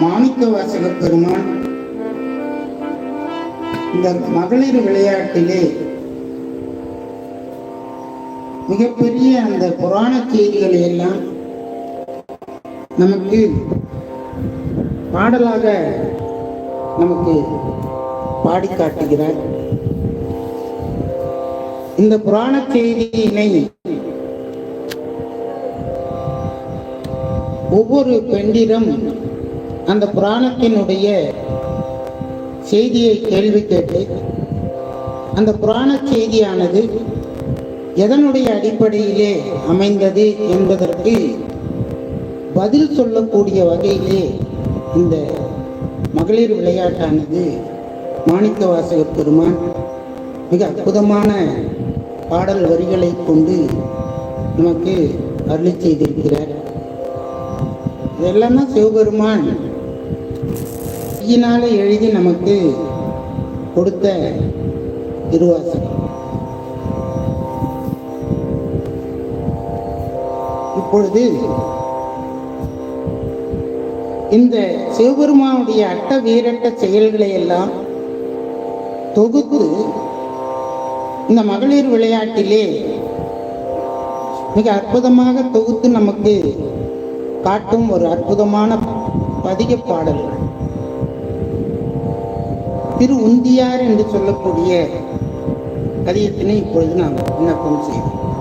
மாணிக்க வாசக பெருமான் இந்த மகளிர் விளையாட்டிலே மிகப்பெரிய அந்த புராண செய்திகளை எல்லாம் நமக்கு பாடலாக நமக்கு பாடி காட்டுகிறார். இந்த புராண செய்தியினை ஒவ்வொரு பெண்டிடம் அந்த புராணத்தினுடைய செய்தியை கேள்வி கேட்டு அந்த புராண செய்தியானது எதனுடைய அடிப்படையிலே அமைந்தது என்பதற்கு பதில் சொல்லக்கூடிய வகையிலே இந்த மகளிர் விளையாட்டானது மாணிக்க வாசகர் பெருமான் மிக அற்புதமான பாடல் வரிகளை கொண்டு நமக்கு அருளி செய்திருக்கிறார். இதெல்லாம் தான் சிவபெருமான் கையினால எழுதி நமக்கு கொடுத்த திருவாசகம். இப்பொழுது இந்த சிவபெருமானுடைய அட்ட வீரட்ட செயல்களை எல்லாம் தொகுத்து இந்த மகளிர் விளையாட்டிலே மிக அற்புதமாக தொகுத்து நமக்கு காட்டும் ஒரு அற்புதமான பதிக பாடல்கள். திரு உந்தியார் என்று சொல்லக்கூடிய கதியத்தினை இப்பொழுது நாம் விண்ணப்பம் செய்வோம்.